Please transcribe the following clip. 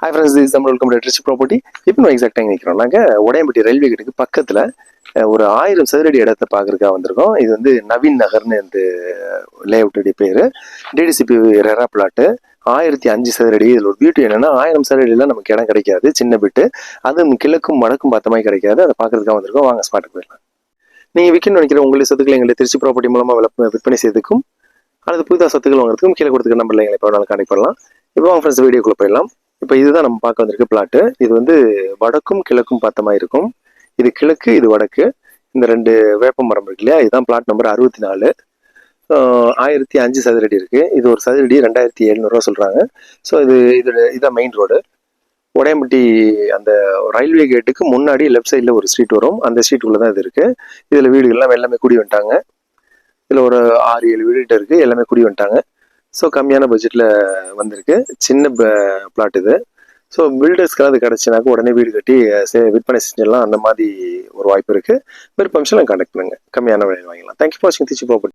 Hi friends this Tamil welcome to property இப்போ நம்ம எக்ஸாக்டாக நிற்கிறோம் நாங்கள் உடையம்பட்டி ரயில்வே கேட்டுக்கு பக்கத்தில் ஒரு ஆயிரம் சதுரடி இடத்த பார்க்குறதுக்காக வந்திருக்கோம். இது வந்து நவீன் நகர்னு இந்த லேஅவுட்டுடைய பேர். டிடிசிபி ரெரா பிளாட்டு ஆயிரத்தி அஞ்சு சதுரடி. இதில் ஒரு பியூட்டி என்னன்னா ஆயிரம் சதுரடியெலாம் நமக்கு இடம் கிடைக்காது சின்ன பிட்டு அதுவும் கிழக்கும் வடக்கும் பார்த்த மாதிரி கிடைக்காது. அதை பார்க்குறதுக்காக வந்திருக்கோம். வாங்க ஸ்மார்ட் போயிடலாம். நீங்கள் விற்கணும்னு நினைக்கிற உங்களுடைய சொத்துக்களை எங்களை திருச்சி ப்ராப்பர்ட்டி மூலமாக விளப்ப விற்பனை செய்யறதுக்கும் அல்லது புதிதாக சொத்துக்கள் வாங்குறதுக்கும் கீழே கொடுத்துக்க நம்பரில் எங்களை இப்போ நாள் கனெக்ட் பண்ணலாம். இப்போ வாங்க ஃப்ரெண்ட்ஸ் வீடியோக்குள்ளே போயிடலாம். இப்போ இதுதான் நம்ம பார்க்க வந்திருக்க பிளாட்டு இது வந்து வடக்கும் கிழக்கும் பார்த்த மாதிரி இருக்கும். இது கிழக்கு இது வடக்கு. இந்த ரெண்டு வேப்ப மரம் இருக்கு இல்லையா? இதுதான் பிளாட் நம்பர் அறுபத்தி நாலு ஆயிரத்தி அஞ்சு சதுரடி இருக்குது இது ஒரு சதுரடி ரெண்டாயிரத்தி எழுநூறுவா சொல்கிறாங்க ஸோ இது இது இதுதான் மெயின் ரோடு உடையம்பட்டி அந்த ரயில்வே கேட்டுக்கு முன்னாடி லெஃப்ட் சைடில் ஒரு ஸ்ட்ரீட் வரும். அந்த ஸ்ட்ரீட்டுக்குள்ள தான் இது இருக்குது இதில் வீடுகள்லாம் எல்லாமே குடி வந்துட்டாங்க. இதில் ஒரு ஆறு ஏழு வீடுகிட்ட இருக்குது எல்லாமே குடி வந்துட்டாங்க. ஸோ கம்மியான பட்ஜெட்டில் வந்திருக்கு. சின்ன பிளாட் இது. ஸோ பில்டர்ஸ்க்கெல்லாம் அது கிடச்சினாக்க உடனே வீடு கட்டி சே- விற்பனை செஞ்சிடலாம். அந்த மாதிரி ஒரு வாய்ப்பு இருக்குது விருப்பம்சம் கான்டாக்ட் பண்ணுங்கள் கம்மியான விலையில் வாங்கிக்கலாம் தேங்க்யூ ஃபார் வாட்சிங் திருச்சி ப்ராப்பர்ட்டி